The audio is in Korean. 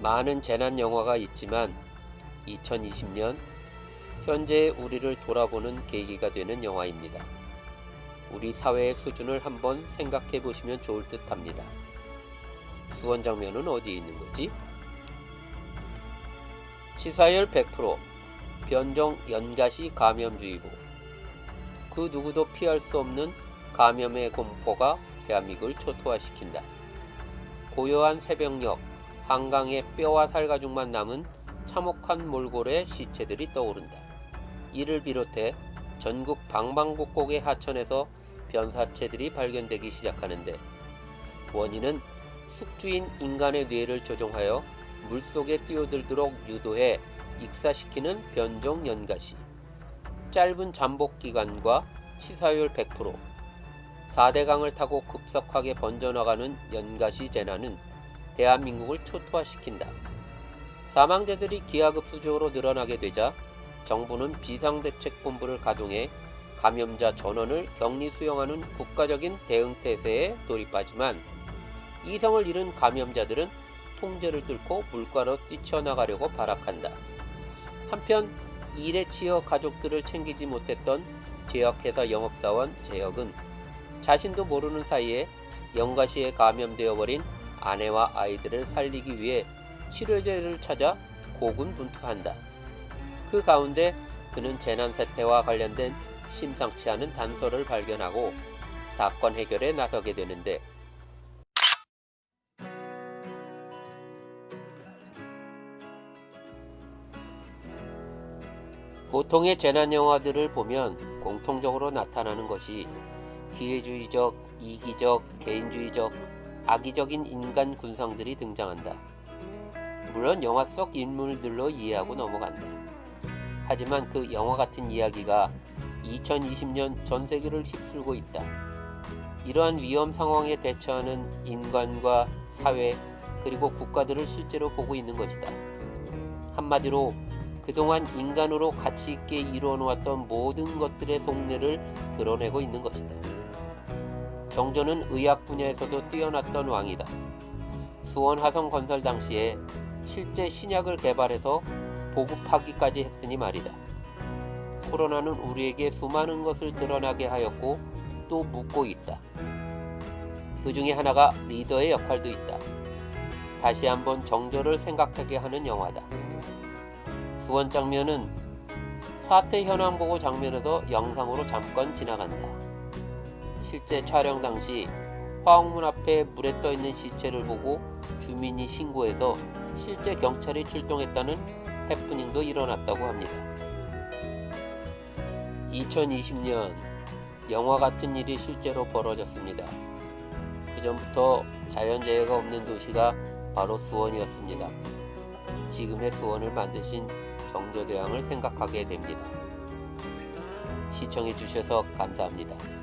많은 재난 영화가 있지만 2020년 현재의 우리를 돌아보는 계기가 되는 영화입니다. 우리 사회의 수준을 한번 생각해 보시면 좋을 듯 합니다. 수원 장면은 어디에 있는 거지? 치사율 100%, 변종 연가시 감염주의보. 그 누구도 피할 수 없는 감염의 공포가 대한민국을 초토화시킨다. 고요한 새벽녘, 한강에 뼈와 살 가죽만 남은 참혹한 몰골의 시체들이 떠오른다. 이를 비롯해 전국 방방곡곡의 하천에서 변사체들이 발견되기 시작하는데 원인은 숙주인 인간의 뇌를 조종하여 물속에 뛰어들도록 유도해 익사시키는 변종 연가시 짧은 잠복 기간과 치사율 100% 4대강을 타고 급속하게 번져나가는 연가시 재난은 대한민국을 초토화시킨다. 사망자들이 기하급수적으로 늘어나게 되자 정부는 비상대책본부를 가동해 감염자 전원을 격리 수용하는 국가적인 대응태세에 돌입하지만 이성을 잃은 감염자들은 통제를 뚫고 물가로 뛰쳐나가려고 발악한다. 한편 일에 치여 가족들을 챙기지 못했던 제약회사 영업사원 재혁은 자신도 모르는 사이에 영가시에 감염되어 버린 아내와 아이들을 살리기 위해 치료제를 찾아 고군분투한다. 그 가운데 그는 재난 사태와 관련된 심상치 않은 단서를 발견하고 사건 해결에 나서게 되는데 보통의 재난 영화들을 보면 공통적으로 나타나는 것이 기회주의적, 이기적, 개인주의적, 악의적인 인간 군상들이 등장한다. 물론 영화 속 인물들로 이해하고 넘어간다. 하지만 그 영화 같은 이야기가 2020년 전 세계를 휩쓸고 있다. 이러한 위험 상황에 대처하는 인간과 사회 그리고 국가들을 실제로 보고 있는 것이다. 한마디로 그동안 인간으로 가치 있게 이루어 놓았던 모든 것들의 속내를 드러내고 있는 것이다. 정조는 의학 분야에서도 뛰어났던 왕이다. 수원 화성 건설 당시에 실제 신약을 개발해서 보급하기까지 했으니 말이다. 코로나는 우리에게 수많은 것을 드러나게 하였고 또 묻고 있다. 그 중에 하나가 리더의 역할도 있다. 다시 한번 정조를 생각하게 하는 영화다. 수원 장면은 사태 현황 보고 장면에서 영상으로 잠깐 지나간다. 실제 촬영 당시 화학문 앞에 물에 떠 있는 시체를 보고 주민이 신고해서 실제 경찰이 출동했다는 해프닝도 일어났다고 합니다. 2020년 영화 같은 일이 실제로 벌어졌습니다. 그 전부터 자연재해가 없는 도시가 바로 수원이었습니다. 지금의 수원을 만드신 정조대왕을 생각하게 됩니다. 시청해 주셔서 감사합니다.